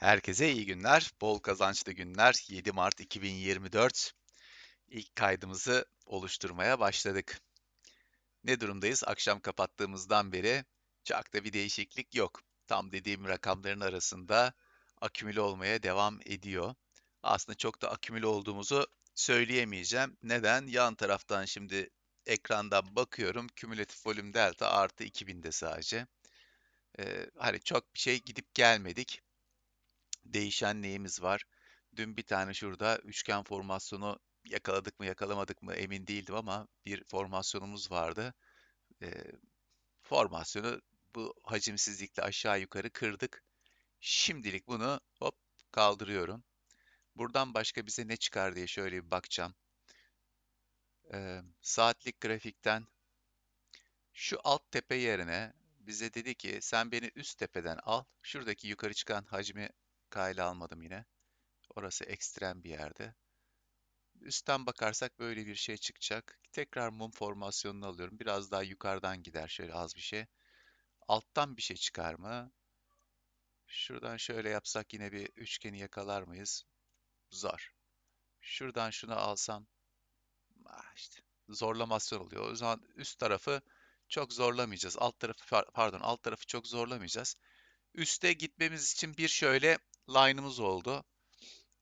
Herkese iyi günler, bol kazançlı günler. 7 Mart 2024 ilk kaydımızı oluşturmaya başladık. Ne durumdayız? Akşam kapattığımızdan beri çok da bir değişiklik yok. Tam dediğim rakamların arasında akümüle olmaya devam ediyor. Aslında çok da akümüle olduğumuzu söyleyemeyeceğim. Neden? Yan taraftan şimdi ekrandan bakıyorum. Kümülatif volüm delta artı 2000'de sadece. Ee, hani çok bir şey gidip gelmedik değişen neyimiz var? Dün bir tane şurada üçgen formasyonu yakaladık mı yakalamadık mı emin değildim ama bir formasyonumuz vardı. Ee, formasyonu bu hacimsizlikle aşağı yukarı kırdık. Şimdilik bunu hop kaldırıyorum. Buradan başka bize ne çıkar diye şöyle bir bakacağım. Ee, saatlik grafikten şu alt tepe yerine bize dedi ki sen beni üst tepeden al. Şuradaki yukarı çıkan hacmi kayla almadım yine. Orası ekstrem bir yerde. Üstten bakarsak böyle bir şey çıkacak. Tekrar mum formasyonunu alıyorum. Biraz daha yukarıdan gider şöyle az bir şey. Alttan bir şey çıkar mı? Şuradan şöyle yapsak yine bir üçgeni yakalar mıyız? Zor. Şuradan şunu alsam ah işte zorlamasyon oluyor. O zaman üst tarafı çok zorlamayacağız. Alt tarafı pardon alt tarafı çok zorlamayacağız. Üste gitmemiz için bir şöyle line'ımız oldu.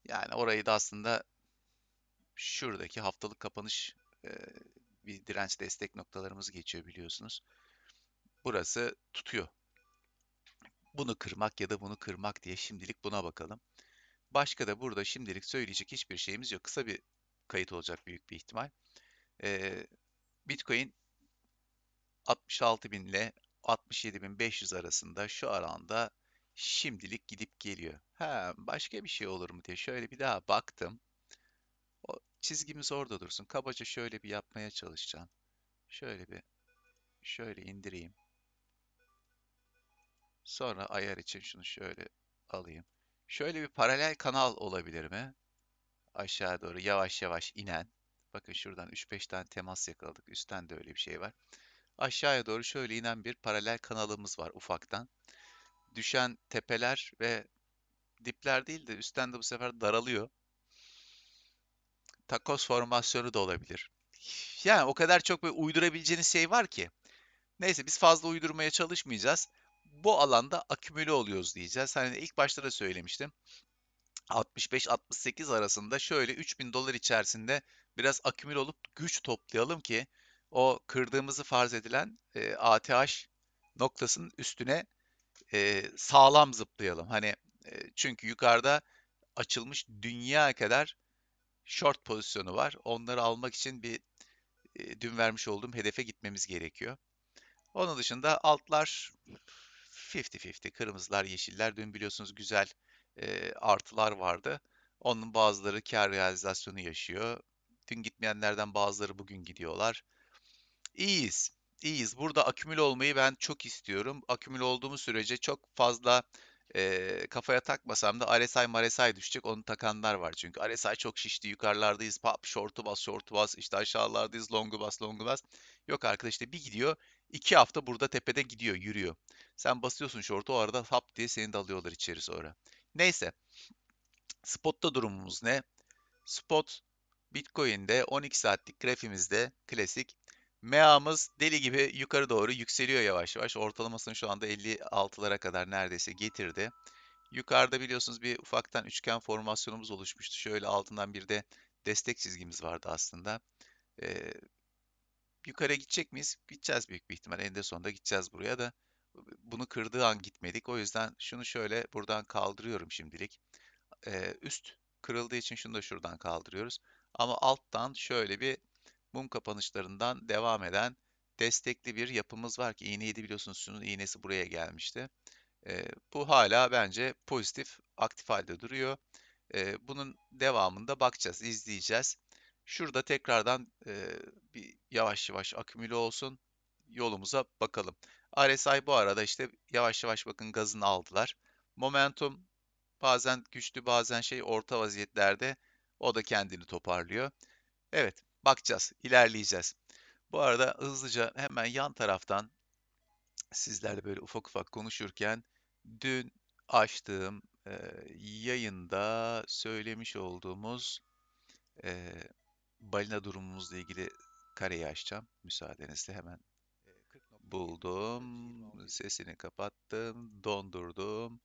Yani orayı da aslında şuradaki haftalık kapanış e, bir direnç destek noktalarımız geçiyor biliyorsunuz. Burası tutuyor. Bunu kırmak ya da bunu kırmak diye şimdilik buna bakalım. Başka da burada şimdilik söyleyecek hiçbir şeyimiz yok. Kısa bir kayıt olacak büyük bir ihtimal. Ee, Bitcoin 66.000 ile 67.500 arasında şu aranda şimdilik gidip geliyor. Ha, başka bir şey olur mu diye şöyle bir daha baktım. O çizgimiz orada dursun. Kabaca şöyle bir yapmaya çalışacağım. Şöyle bir şöyle indireyim. Sonra ayar için şunu şöyle alayım. Şöyle bir paralel kanal olabilir mi? Aşağı doğru yavaş yavaş inen. Bakın şuradan 3-5 tane temas yakaladık. Üstten de öyle bir şey var. Aşağıya doğru şöyle inen bir paralel kanalımız var ufaktan düşen tepeler ve dipler değil de üstten de bu sefer daralıyor. Takos formasyonu da olabilir. Yani o kadar çok bir uydurabileceğiniz şey var ki. Neyse biz fazla uydurmaya çalışmayacağız. Bu alanda akümüle oluyoruz diyeceğiz. Hani ilk başta da söylemiştim. 65-68 arasında şöyle 3000 dolar içerisinde biraz akümüle olup güç toplayalım ki o kırdığımızı farz edilen e, ATH noktasının üstüne e, sağlam zıplayalım. Hani e, çünkü yukarıda açılmış dünya kadar short pozisyonu var. Onları almak için bir e, dün vermiş olduğum hedefe gitmemiz gerekiyor. Onun dışında altlar 50-50, kırmızılar, yeşiller. Dün biliyorsunuz güzel e, artılar vardı. Onun bazıları kar realizasyonu yaşıyor. Dün gitmeyenlerden bazıları bugün gidiyorlar. İyiyiz. İyiyiz. Burada akümül olmayı ben çok istiyorum. Akümül olduğumuz sürece çok fazla e, kafaya takmasam da RSI MRSI düşecek. Onu takanlar var çünkü. RSI çok şişti. Yukarılardayız. Pop, short'u bas, short'u bas. İşte aşağılardayız. Long'u bas, long'u bas. Yok arkadaş işte bir gidiyor. iki hafta burada tepede gidiyor, yürüyor. Sen basıyorsun short'u o arada hap diye seni de alıyorlar içeri sonra. Neyse. Spot'ta durumumuz ne? Spot Bitcoin'de 12 saatlik grafimizde klasik MEA'mız deli gibi yukarı doğru yükseliyor yavaş yavaş. Ortalamasını şu anda 56'lara kadar neredeyse getirdi. Yukarıda biliyorsunuz bir ufaktan üçgen formasyonumuz oluşmuştu. Şöyle altından bir de destek çizgimiz vardı aslında. Ee, yukarı gidecek miyiz? Gideceğiz büyük bir ihtimal. Eninde sonunda gideceğiz buraya da. Bunu kırdığı an gitmedik. O yüzden şunu şöyle buradan kaldırıyorum şimdilik. Ee, üst kırıldığı için şunu da şuradan kaldırıyoruz. Ama alttan şöyle bir mum kapanışlarından devam eden destekli bir yapımız var ki iğneyi de biliyorsunuz şunun iğnesi buraya gelmişti. E, bu hala bence pozitif, aktif halde duruyor. E, bunun devamında bakacağız, izleyeceğiz. Şurada tekrardan e, bir yavaş yavaş akümüle olsun. Yolumuza bakalım. RSI bu arada işte yavaş yavaş bakın gazını aldılar. Momentum bazen güçlü bazen şey orta vaziyetlerde o da kendini toparlıyor. Evet bakacağız, ilerleyeceğiz. Bu arada hızlıca hemen yan taraftan sizlerle böyle ufak ufak konuşurken dün açtığım Ee, yayında söylemiş olduğumuz e, balina durumumuzla ilgili kareyi açacağım. Müsaadenizle hemen buldum. Sesini kapattım. Dondurdum.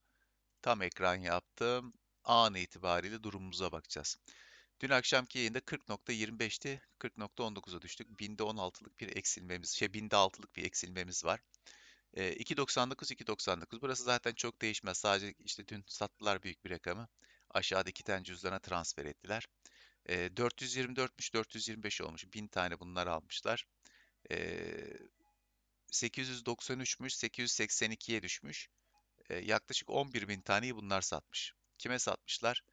Tam ekran yaptım. An itibariyle durumumuza bakacağız. Dün akşamki yayında 40.25'ti. 40.19'a düştük. Binde 16'lık bir eksilmemiz, şey binde 6'lık bir eksilmemiz var. E, 2.99 2.99. Burası zaten çok değişmez. Sadece işte dün sattılar büyük bir rakamı. Aşağıda iki tane cüzdana transfer ettiler. E, 424'müş 425 olmuş. 1000 tane bunlar almışlar. E, 893'müş 882'ye düşmüş. E, yaklaşık 11 bin taneyi bunlar satmış. Kime satmışlar?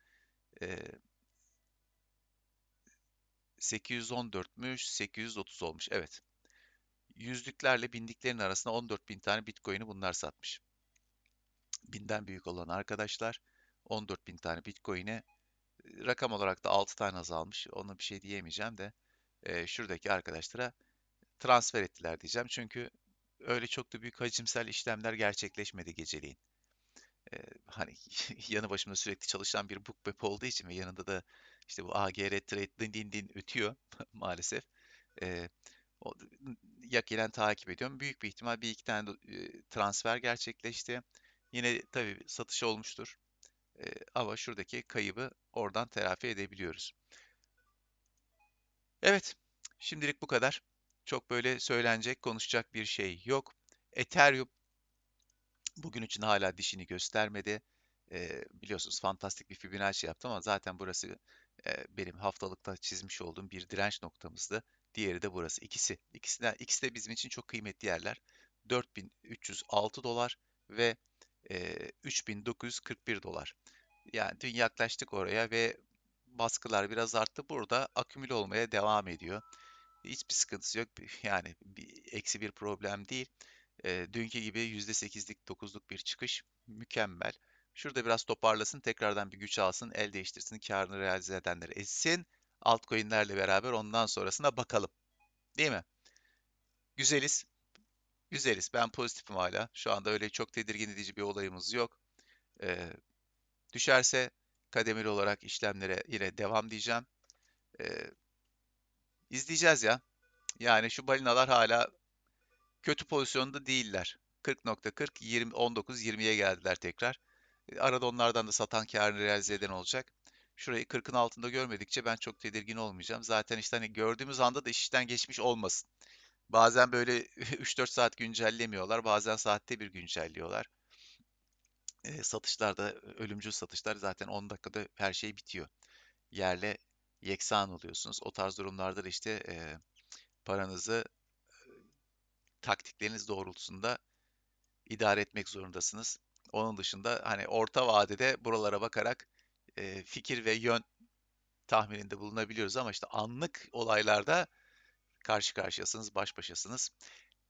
E, 814'müş 830 olmuş. Evet. Yüzlüklerle bindiklerin arasında 14 bin tane Bitcoin'i bunlar satmış. Binden büyük olan arkadaşlar 14 bin tane Bitcoin'e rakam olarak da 6 tane azalmış. Ona bir şey diyemeyeceğim de e, şuradaki arkadaşlara transfer ettiler diyeceğim. Çünkü öyle çok da büyük hacimsel işlemler gerçekleşmedi geceliğin. E, hani yanı başımda sürekli çalışan bir bookmap olduğu için ve yanında da işte bu AGR trade din din din ötüyor maalesef. E, o, yakinen takip ediyorum. Büyük bir ihtimal bir iki tane e, transfer gerçekleşti. Yine tabii satış olmuştur. E, ama şuradaki kaybı oradan telafi edebiliyoruz. Evet, şimdilik bu kadar. Çok böyle söylenecek, konuşacak bir şey yok. Ethereum bugün için hala dişini göstermedi. E, biliyorsunuz fantastik bir Fibonacci yaptım ama zaten burası benim haftalıkta çizmiş olduğum bir direnç noktamızdı. Diğeri de burası. İkisi. İkisi de, ikisi de bizim için çok kıymetli yerler. 4306 dolar ve e, 3941 dolar. Yani dün yaklaştık oraya ve baskılar biraz arttı. Burada akümüle olmaya devam ediyor. Hiçbir sıkıntısı yok. Yani bir, eksi bir problem değil. E, dünkü gibi %8'lik 9'luk bir çıkış mükemmel. Şurada biraz toparlasın, tekrardan bir güç alsın, el değiştirsin, karını realize edenleri etsin. Altcoin'lerle beraber ondan sonrasına bakalım. Değil mi? Güzeliz. Güzeliz. Ben pozitifim hala. Şu anda öyle çok tedirgin edici bir olayımız yok. Ee, düşerse kademeli olarak işlemlere yine devam diyeceğim. Ee, izleyeceğiz ya. Yani şu balinalar hala kötü pozisyonda değiller. 40.40, 20, 19, 20'ye geldiler tekrar. Arada onlardan da satan karını realize eden olacak. Şurayı 40'ın altında görmedikçe ben çok tedirgin olmayacağım. Zaten işte hani gördüğümüz anda da işten geçmiş olmasın. Bazen böyle 3-4 saat güncellemiyorlar. Bazen saatte bir güncelliyorlar. E, satışlarda ölümcül satışlar zaten 10 dakikada her şey bitiyor. Yerle yeksan oluyorsunuz. O tarz durumlarda da işte e, paranızı e, taktikleriniz doğrultusunda idare etmek zorundasınız. Onun dışında hani orta vadede buralara bakarak e, fikir ve yön tahmininde bulunabiliyoruz ama işte anlık olaylarda karşı karşıyasınız, baş başasınız.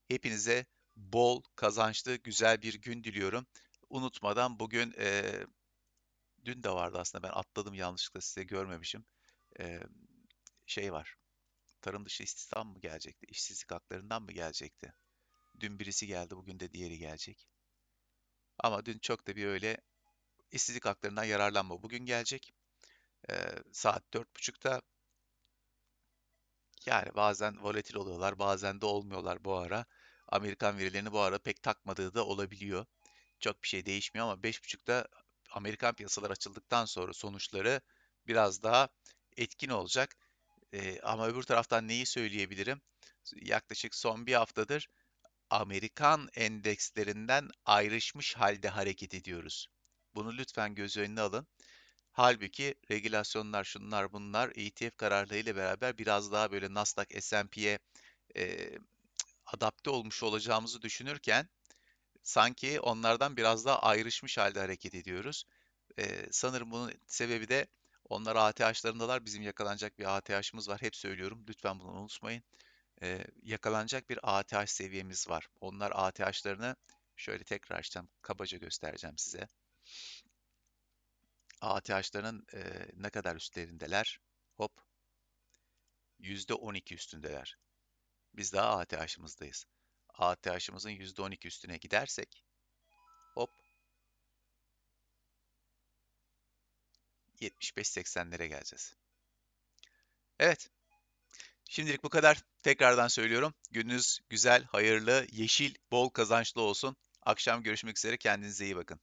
Hepinize bol, kazançlı, güzel bir gün diliyorum. Unutmadan bugün e, dün de vardı aslında ben atladım yanlışlıkla size görmemişim. E, şey var. Tarım dışı istihdam mı gelecekti? İşsizlik haklarından mı gelecekti? Dün birisi geldi, bugün de diğeri gelecek. Ama dün çok da bir öyle işsizlik haklarından yararlanma bugün gelecek. Ee, saat 4.30'da yani bazen volatil oluyorlar, bazen de olmuyorlar bu ara. Amerikan verilerini bu ara pek takmadığı da olabiliyor. Çok bir şey değişmiyor ama 5.30'da Amerikan piyasalar açıldıktan sonra sonuçları biraz daha etkin olacak. Ee, ama öbür taraftan neyi söyleyebilirim? Yaklaşık son bir haftadır Amerikan endekslerinden ayrışmış halde hareket ediyoruz. Bunu lütfen göz önüne alın. Halbuki regülasyonlar, şunlar bunlar ETF kararlarıyla beraber biraz daha böyle Nasdaq, S&P'ye e, adapte olmuş olacağımızı düşünürken sanki onlardan biraz daha ayrışmış halde hareket ediyoruz. E, sanırım bunun sebebi de onlar ATH'larındalar. Bizim yakalanacak bir ATH'ımız var. Hep söylüyorum. Lütfen bunu unutmayın. Yakalanacak bir ATH seviyemiz var. Onlar ATH'larını şöyle tekrar açacağım. Kabaca göstereceğim size. ATH'ların e, ne kadar üstlerindeler? Hop. %12 üstündeler. Biz daha ATH'ımızdayız. ATH'ımızın %12 üstüne gidersek hop 75-80'lere geleceğiz. Evet. Şimdilik bu kadar. Tekrardan söylüyorum. Gününüz güzel, hayırlı, yeşil, bol kazançlı olsun. Akşam görüşmek üzere. Kendinize iyi bakın.